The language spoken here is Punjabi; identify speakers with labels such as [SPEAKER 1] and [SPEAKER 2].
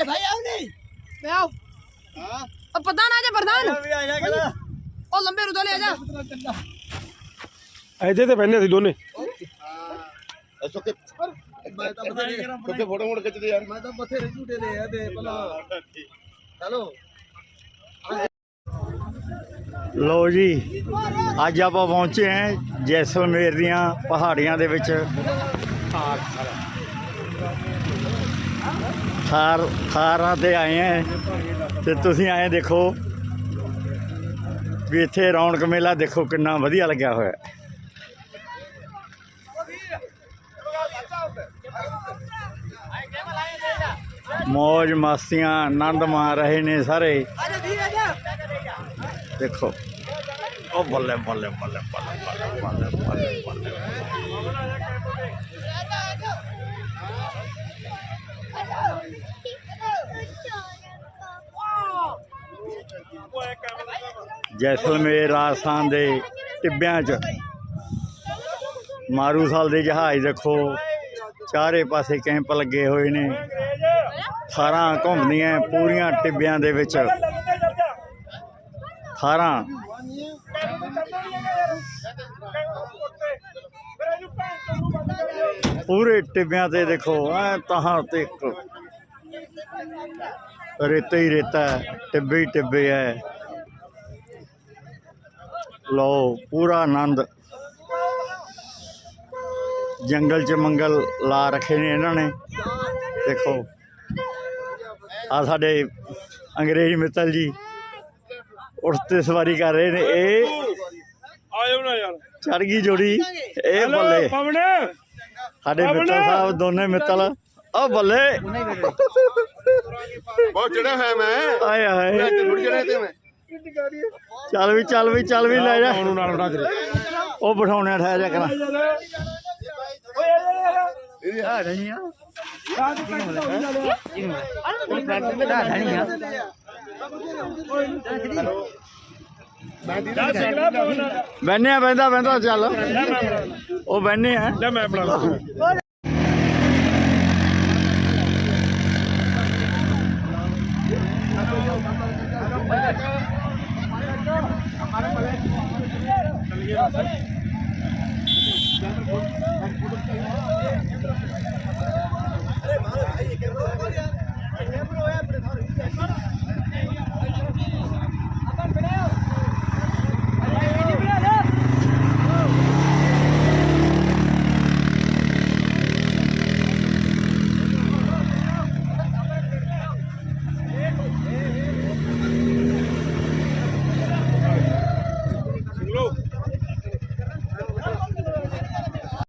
[SPEAKER 1] એ ભાઈ
[SPEAKER 2] આવ નહીં
[SPEAKER 1] બે
[SPEAKER 2] આવ હા ઓ પ્રધાન આજે
[SPEAKER 1] પ્રધાન ઓ લંબે રુદો
[SPEAKER 2] લે આજા ऐसे थे पहने
[SPEAKER 3] थे दोनों ऐसो के मैं
[SPEAKER 1] तो बथे तो के फोटो मोड़ खींच दे यार मैं तो बथे रे झूठे दे यार दे भला हेलो
[SPEAKER 4] ਲੋ ਜੀ ਅੱਜ ਆਪਾਂ ਪਹੁੰਚੇ ਹਾਂ ਜੈਸਲਮੇਰ ਦੀਆਂ ਪਹਾੜੀਆਂ ਦੇ ਵਿੱਚ ਖਾਰ ਖਾਰਾਂ ਤੇ ਆਏ ਆ। ਤੇ ਤੁਸੀਂ ਆਏ ਦੇਖੋ ਵੀ ਇੱਥੇ ਰੌਣਕ ਮੇਲਾ ਦੇਖੋ ਕਿੰਨਾ ਵਧੀਆ ਲੱਗਿਆ ਹੋਇਆ। ਮੌਜ ਮਸਤੀਆਂ ਆਨੰਦ ਮਾਣ ਰਹੇ ਨੇ ਸਾਰੇ। ਦੇਖੋ। ਉਹ ਬੱਲੇ ਬੱਲੇ ਬੱਲੇ ਬੱਲੇ ਬੱਲੇ ਬੱਲੇ। ਜੈਸਲਮੇਰ ਰਾਜਸਥਾਨ ਦੇ ਟਿੱਬਿਆਂ 'ਚ। ਮਾਰੂਸਾਲ ਦੇ ਜਹਾਜ਼ ਦੇਖੋ ਚਾਰੇ ਪਾਸੇ ਕੈਂਪ ਲੱਗੇ ਹੋਏ ਨੇ। ਥਾਰਾਂ ਘੁੰਮਦੀਆਂ ਪੂਰੀਆਂ ਟਿੱਬਿਆਂ ਦੇ ਵਿੱਚ। ਥਾਰਾਂ। ਪੂਰੇ ਟਿੱਬਿਆਂ ਤੇ ਦੇਖੋ ਐ ਤਹਾਂ ਤੇ ਇੱਕ ਰੇਤਾ ਹੀ ਰੇਤਾ ਹੈ, ਟਿੱਬੇ ਹੀ ਟਿੱਬੇ ਐ। ਲਓ ਪੂਰਾ ਆਨੰਦ। ਜੰਗਲ ਚ ਮੰਗਲ ਲਾ ਰੱਖੇ ਨੇ ਇਹਨਾਂ ਨੇ। ਦੇਖੋ ਆ ਸਾਡੇ ਅੰਗਰੇਜ਼ ਮਿੱਤਲ ਜੀ ਉਸ ਤੇ ਸਵਾਰੀ ਕਰ ਰਹੇ ਨੇ। ਇਹ
[SPEAKER 3] ਆਇਓ ਨਾ ਯਾਰ।
[SPEAKER 4] ਚੜ ਗਈ ਜੋੜੀ। ਇਹ ਬੱਲੇ। ਸਾਡੇ ਮਿੱਤਲ ਸਾਹਿਬ ਦੋਨੇ ਮਿੱਤਲ। ਉਹ ਬੱਲੇ।
[SPEAKER 1] ਬਹੁਤ ਚੜਿਆ ਹੋਇਆ ਮੈਂ।
[SPEAKER 4] ਆਏ ਹਾਏ
[SPEAKER 1] ਤੇ ਮੁੜ ਚੜਿਆ ਤੇ ਮੈਂ।
[SPEAKER 4] ਚੱਲ ਵੀ ਚੱਲ ਵੀ ਚੱਲ ਵੀ ਲੈ ਜਾ।
[SPEAKER 3] ਉਹਨੂੰ ਨਾਲ ਬਣਾ ਦੇ।
[SPEAKER 4] ਉਹ ਬਿਠਾਉਣੇ ਠਹਿ ਜਾ ਕਰਾਂ।
[SPEAKER 1] ਆ ਨਹੀਂ ਆ।
[SPEAKER 4] ਬੈਨੇ ਆ ਬੈਂਦਾ ਬੈਂਦਾ ਚੱਲ। ਉਹ ਬੈਨੇ ਆ।
[SPEAKER 3] ਲੈ ਮੈਂ ਬਣਾ ਚੱਲੀਏ ਬਸ। ਜੰਦਰ ਕੋਲ